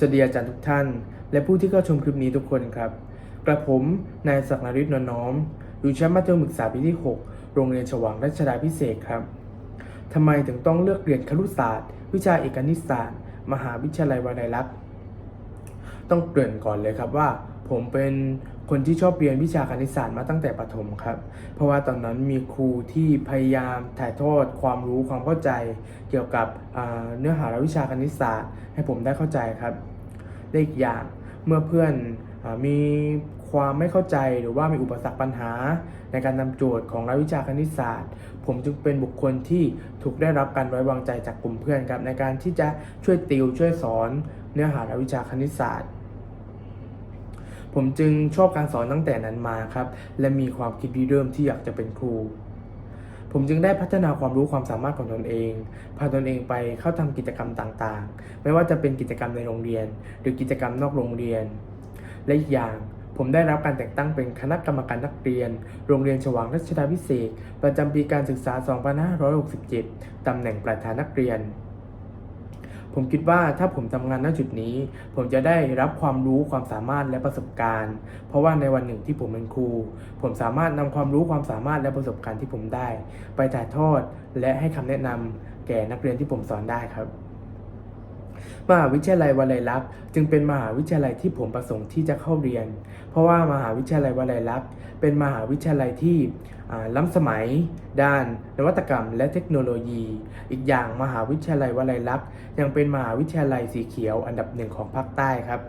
สวัสดีอาจารย์ทุกท่าน และผู้ที่เข้าชมคลิปนี้ทุกคนครับ กระผม นายศักดิ์นริศนน้อม อยู่ชั้นมัธยมศึกษาปีที่ 6 โรงเรียนฉวังรัชดาพิเศษครับทำไมถึงต้องเลือกเรียนครุศาสตร์ วิชาเอกนิสศาสตร์ มหาวิทยาลัยวลัยลักษณ์ ต้องเกริ่นก่อนเลยครับว่า ผมเป็นคนที่ชอบเรียนวิชาคณิตศาสตร์มาตั้งแต่ประถมครับ เพราะว่าตอนนั้นมีครูที่พยายามถ่ายทอดความรู้ความเข้าใจ เกี่ยวกับเนื้อหาและวิชาคณิตศาสตร์ ให้ผมได้เข้าใจครับและอีกอย่างเมื่อเพื่อนอมีความไม่เข้าใจหรือว่ามีอุปสรรคปัญหา ในการนำโจทย์ของรายวิชาคณิตศาสตร์ ผมจึงเป็นบุคคลที่ถูกได้รับการไว้วางใจจากกลุ่มเพื่อนครับในการที่จะช่วยติวช่วยสอนเนื้อหารายวิชาคณิตศาสตร์ ผมจึงชอบการสอนตั้งแต่นั้นมาครับ และมีความคิดริเริ่มที่อยากจะเป็นครู ผมจึงได้พัฒนาความรู้ความสามารถของตนเอง พาตนเองไปเข้าทำกิจกรรมต่างๆ ไม่ว่าจะเป็นกิจกรรมในโรงเรียน หรือกิจกรรมนอกโรงเรียน และอีกอย่างผมได้รับการแต่งตั้งเป็นคณะกรรมการนักเรียน โรงเรียนฉวางรัชดาพิเศษ ประจำปีการศึกษา 2567 ตำแหน่งประธานนักเรียน ผมคิดว่าถ้าผมทำงานณจุดนี้ ผมจะได้รับความรู้ความสามารถและประสบการณ์ เพราะว่าในวันหนึ่งที่ผมเป็นครู ผมสามารถนำความรู้ความสามารถและประสบการณ์ที่ผมได้ ไปถ่ายทอดและให้คำแนะนำแก่นักเรียนที่ผมสอนได้ครับ มหาวิทยาลัยวลัยลักษณ์จึงเป็นมหาวิทยาลัยที่ผมประสงค์ที่จะเข้าเรียน เพราะว่ามหาวิทยาลัยวลัยลักษณ์เป็นมหาวิทยาลัยที่ล้ำสมัย ด้าน นวัตกรรม และเทคโนโลยี อีกอย่างมหาวิทยาลัยวลัยลักษณ์ยังเป็นมหาวิทยาลัยสีเขียวอันดับหนึ่งของภาคใต้ครับ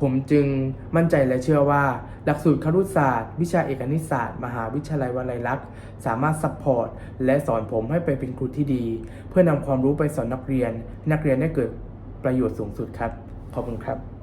ผมจึงมั่นใจและเชื่อว่า หลักสูตรครุศาสตร์ วิชาเอกนิตศาสตร์ มหาวิทยาลัยวลัยลักษณ์ สามารถซัพพอร์ตและสอนผมให้ไปเป็นครูที่ดี เพื่อนำความรู้ไปสอนนักเรียน นักเรียนได้เกิดประโยชน์สูงสุดครับ ขอบคุณครับ